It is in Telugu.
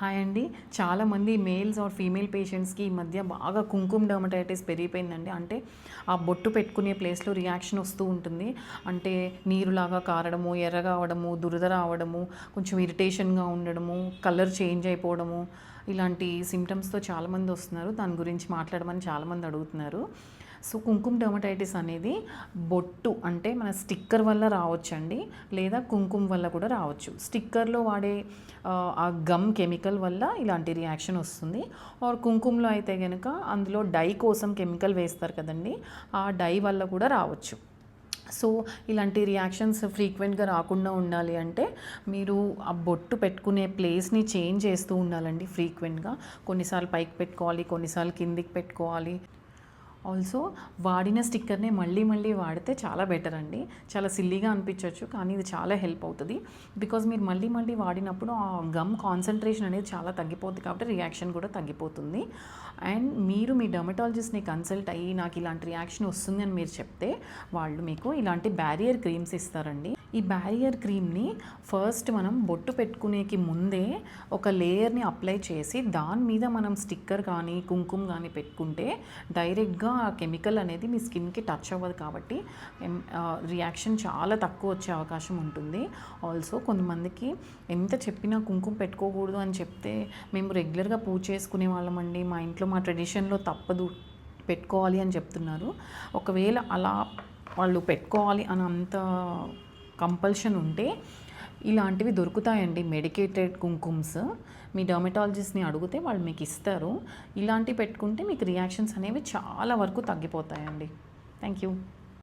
హాయ్ అండి. చాలామంది మేల్స్ ఆర్ ఫీమేల్ పేషెంట్స్కి ఈ మధ్య బాగా కుంకుమ డర్మటైటిస్ పెరిగిపోయిందండి. అంటే ఆ బొట్టు పెట్టుకునే ప్లేస్లో రియాక్షన్ వస్తూ ఉంటుంది. అంటే నీరులాగా కారడము ఎర్రగా అవడము దురద రావడము కొంచెం ఇరిటేషన్గా ఉండడము కలర్ చేంజ్ అయిపోవడము ఇలాంటి సిమ్టమ్స్తో చాలామంది వస్తున్నారు. దాని గురించి మాట్లాడమని చాలామంది అడుగుతున్నారు. సో కుంకుమ డర్మటైటిస్ అనేది బొట్టు అంటే మన స్టిక్కర్ వల్ల రావచ్చండి లేదా కుంకుమ వల్ల కూడా రావచ్చు. స్టిక్కర్లో వాడే ఆ, గమ్ కెమికల్ వల్ల ఇలాంటి రియాక్షన్ వస్తుంది. ఆర్ కుంకుమలో అయితే కనుక అందులో డై కోసం కెమికల్ వేస్తారు కదండి ఆ డై వల్ల కూడా రావచ్చు. సో ఇలాంటి రియాక్షన్స్ ఫ్రీక్వెంట్గా రాకుండా ఉండాలి అంటే మీరు ఆ బొట్టు పెట్టుకునే ప్లేస్ని చేంజ్ చేస్తూ ఉండాలండి ఫ్రీక్వెంట్గా కొన్నిసార్లు పైకి పెట్టుకోవాలి కొన్నిసార్లు కిందికి పెట్టుకోవాలి. ఆల్సో వాడిన స్టిక్కర్నే మళ్ళీ మళ్ళీ వాడితే చాలా బెటర్ అండి. చాలా సిల్లీగా అనిపించవచ్చు కానీ ఇది చాలా హెల్ప్ అవుతుంది. బికాజ్ మీరు మళ్ళీ మళ్ళీ వాడినప్పుడు ఆ గమ్ కాన్సన్ట్రేషన్ అనేది చాలా తగ్గిపోతుంది కాబట్టి రియాక్షన్ కూడా తగ్గిపోతుంది. అండ్ మీరు మీ డర్మటాలజిస్ట్ని కన్సల్ట్ అయ్యి నాకు ఇలాంటి రియాక్షన్ వస్తుంది అని మీరు చెప్తే వాళ్ళు మీకు ఇలాంటి బ్యారియర్ క్రీమ్స్ ఇస్తారండి. ఈ బ్యారియర్ క్రీమ్ని ఫస్ట్ మనం బొట్టు పెట్టుకునేకి ముందే ఒక లేయర్ని అప్లై చేసి దాని మీద మనం స్టిక్కర్ కానీ కుంకుమ కానీ పెట్టుకుంటే డైరెక్ట్గా ఆ కెమికల్ అనేది మీ స్కిన్కి టచ్ అవ్వదు కాబట్టి రియాక్షన్ చాలా తక్కువ వచ్చే అవకాశం ఉంటుంది. ఆల్సో కొంతమందికి ఎంత చెప్పినా కుంకుమ పెట్టుకోకూడదు అని చెప్తే మేము రెగ్యులర్గా పూజ చేసుకునే వాళ్ళమండి మా ఇంట్లో మా ట్రెడిషన్లో తప్పదు పెట్టుకోవాలి అని చెప్తున్నారు. ఒకవేళ అలా వాళ్ళు పెట్టుకోవాలి అని అంత కంపల్షన్ ఉంటే ఇలాంటివి దొరుకుతాయండి. మెడికేటెడ్ కుంకుమ్స్. మీ డర్మటాలజిస్ట్ని అడిగితే వాళ్ళు మీకు ఇస్తారు. ఇలాంటివి పెట్టుకుంటే మీకు రియాక్షన్స్ అనేవి చాలా వరకు తగ్గిపోతాయండి. Thank you